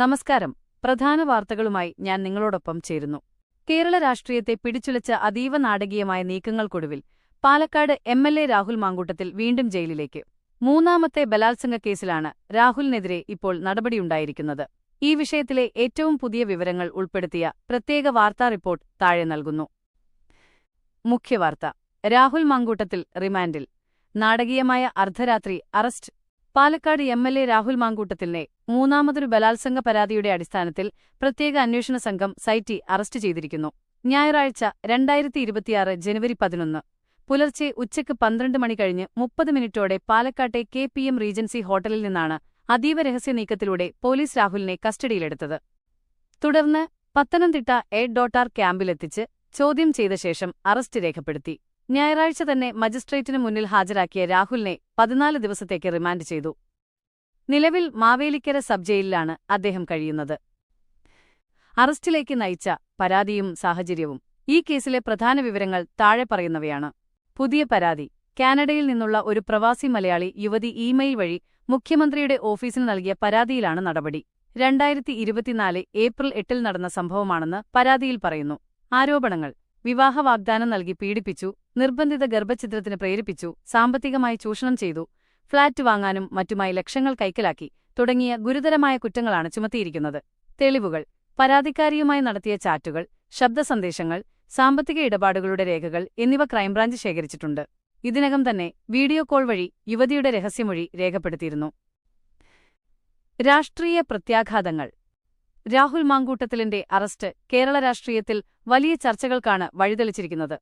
നമസ്കാരം. പ്രധാന വാർത്തകളുമായി ഞാൻ നിങ്ങളോടൊപ്പം ചേരുന്നു. കേരള രാഷ്ട്രീയത്തെ പിടിച്ചുലച്ച അതീവ നാടകീയമായ നീക്കങ്ങൾക്കൊടുവിൽ Palakkad M L A Rahul Mamkootathil വീണ്ടും ജയിലിലേക്ക്. മൂന്നാമത്തെ ബലാത്സംഗ കേസിലാണ് രാഹുലിനെതിരെ ഇപ്പോൾ നടപടിയുണ്ടായിരിക്കുന്നത്. ഈ വിഷയത്തിലെ ഏറ്റവും പുതിയ വിവരങ്ങൾ ഉൾപ്പെടുത്തിയ പ്രത്യേക വാർത്താ റിപ്പോർട്ട് താഴെ നൽകുന്നു. മുഖ്യവാർത്ത രാഹുൽ മാങ്കൂട്ടത്തിൽ റിമാൻഡിൽ. നാടകീയമായ അർദ്ധരാത്രി arrest Palakkad M L A Rahul മാങ്കൂട്ടത്തിലിനെ മൂന്നാമതൊരു ബലാത്സംഗ പരാതിയുടെ അടിസ്ഥാനത്തിൽ പ്രത്യേക അന്വേഷണ സംഘം സൈറ്റി അറസ്റ്റ് ചെയ്തിരിക്കുന്നു. ഞായറാഴ്ച രണ്ടായിരത്തി ഇരുപത്തിയാറ് ജനുവരി പതിനൊന്ന്. പുലർച്ചെ ഉച്ചയ്ക്ക് പന്ത്രണ്ട് മണി കഴിഞ്ഞ് മുപ്പത് മിനിറ്റോടെ പാലക്കാട്ടെ കെ പി എം റീജൻസി ഹോട്ടലിൽ നിന്നാണ് അതീവ രഹസ്യ നീക്കത്തിലൂടെ പോലീസ് രാഹുലിനെ കസ്റ്റഡിയിലെടുത്തത്. തുടർന്ന് പത്തനംതിട്ട എ ഡോട്ടാർ ക്യാമ്പിലെത്തിച്ച് ചോദ്യം ചെയ്ത ശേഷം അറസ്റ്റ് രേഖപ്പെടുത്തി. ഞായറാഴ്ച തന്നെ മജിസ്ട്രേറ്റിനു മുന്നിൽ ഹാജരാക്കിയ രാഹുലിനെ പതിനാല് ദിവസത്തേക്ക് റിമാൻഡ് ചെയ്തു. നിലവിൽ മാവേലിക്കര സബ് ജയിലിലാണ് അദ്ദേഹം കഴിയുന്നത്. അറസ്റ്റിലേക്ക് നയിച്ച പരാതിയും സാഹചര്യവും ഈ കേസിലെ പ്രധാന വിവരങ്ങൾ താഴെ പറയുന്നവയാണ്. പുതിയ പരാതി. കാനഡയിൽ നിന്നുള്ള ഒരു പ്രവാസി മലയാളി യുവതി ഇമെയിൽ വഴി മുഖ്യമന്ത്രിയുടെ ഓഫീസിന് നൽകിയ പരാതിയിലാണ് നടപടി. രണ്ടായിരത്തി ഇരുപത്തിനാല് ഏപ്രിൽ എട്ടിൽ നടന്ന സംഭവമാണെന്ന് പരാതിയിൽ പറയുന്നു. ആരോപണങ്ങൾ. വിവാഹ വാഗ്ദാനം നൽകി പീഡിപ്പിച്ചു നിർബന്ധിത ഗർഭഛിദ്രത്തിന് പ്രേരിപ്പിച്ചു സാമ്പത്തികമായി ചൂഷണം ചെയ്തു ഫ്ളാറ്റ് വാങ്ങാനും മറ്റുമായി ലക്ഷങ്ങൾ കൈക്കലാക്കി തുടങ്ങിയ ഗുരുതരമായ കുറ്റങ്ങളാണ് ചുമത്തിയിരിക്കുന്നത്. തെളിവുകൾ പരാതിക്കാരിയുമായി നടത്തിയ ചാറ്റുകൾ ശബ്ദസന്ദേശങ്ങൾ സാമ്പത്തിക ഇടപാടുകളുടെ രേഖകൾ എന്നിവ ക്രൈംബ്രാഞ്ച് ശേഖരിച്ചിട്ടുണ്ട്. ഇതിനകം തന്നെ വീഡിയോ കോൾ വഴി യുവതിയുടെ രഹസ്യമൊഴി രേഖപ്പെടുത്തിയിരുന്നു. രാഷ്ട്രീയ പ്രത്യാഘാതങ്ങൾ. രാഹുൽ മാങ്കൂട്ടത്തിലിന്റെ അറസ്റ്റ് കേരള രാഷ്ട്രീയത്തിൽ വലിയ ചർച്ചകൾക്കാണ് വഴിതെളിച്ചിരിക്കുന്നത്.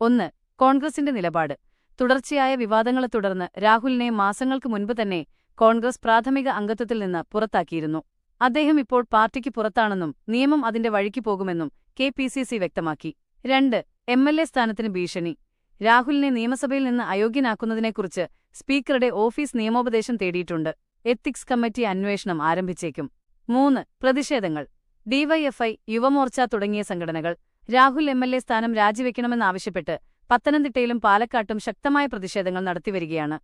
ഒന്ന് കോൺഗ്രസിന്റെ നിലപാട്. തുടർച്ചയായ വിവാദങ്ങളെ തുടർന്ന് രാഹുലിനെ മാസങ്ങൾക്ക് മുൻപ് തന്നെ കോൺഗ്രസ് പ്രാഥമിക അംഗത്വത്തിൽ നിന്ന് പുറത്താക്കിയിരുന്നു. അദ്ദേഹം ഇപ്പോൾ പാർട്ടിക്ക് പുറത്താണെന്നും നിയമം അതിന്റെ വഴിക്ക് പോകുമെന്നും കെ വ്യക്തമാക്കി. രണ്ട് എം എൽ എ സ്ഥാനത്തിന് ഭീഷണി. രാഹുലിനെ നിയമസഭയിൽ നിന്ന് അയോഗ്യനാക്കുന്നതിനെക്കുറിച്ച് സ്പീക്കറുടെ ഓഫീസ് നിയമോപദേശം തേടിയിട്ടുണ്ട്. എത്തിക്സ് കമ്മിറ്റി അന്വേഷണം ആരംഭിച്ചേക്കും. മൂന്ന് പ്രതിഷേധങ്ങൾ. ഡിവൈഎഫ്ഐ യുവമോർച്ച തുടങ്ങിയ സംഘടനകൾ രാഹുൽ എം എൽ എ സ്ഥാനം രാജിവെക്കണമെന്നാവശ്യപ്പെട്ട് പത്തനംതിട്ടയിലും പാലക്കാട്ടും ശക്തമായ പ്രതിഷേധങ്ങൾ നടത്തിവരികയാണ്.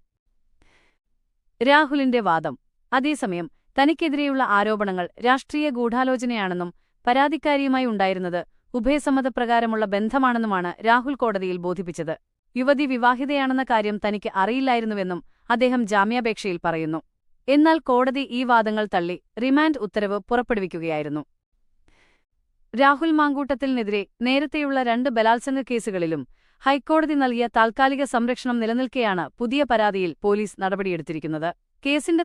രാഹുലിന്റെ വാദം. അതേസമയം തനിക്കെതിരെയുള്ള ആരോപണങ്ങൾ രാഷ്ട്രീയ ഗൂഢാലോചനയാണെന്നും പരാതിക്കാരിയുമായി ഉണ്ടായിരുന്നത് ഉഭയസമ്മതപ്രകാരമുള്ള ബന്ധമാണെന്നുമാണ് രാഹുൽ കോടതിയിൽ ബോധിപ്പിച്ചത്. യുവതി വിവാഹിതയാണെന്ന കാര്യം തനിക്ക് അറിയില്ലായിരുന്നുവെന്നും അദ്ദേഹം ജാമ്യാപേക്ഷയിൽ പറയുന്നു. എന്നാൽ കോടതി ഈ വാദങ്ങൾ തള്ളി റിമാൻഡ് ഉത്തരവ് പുറപ്പെടുവിക്കുകയായിരുന്നു. രാഹുൽ മാങ്കൂട്ടത്തിനെതിരെ നേരത്തെയുള്ള രണ്ട് ബലാത്സംഗ കേസുകളിലും ഹൈക്കോടതി നൽകിയ താൽക്കാലിക സംരക്ഷണം നിലനിൽക്കെയാണ് പുതിയ പരാതിയിൽ പോലീസ് നടപടിയെടുത്തിരിക്കുന്നത്. കേസിന്റെ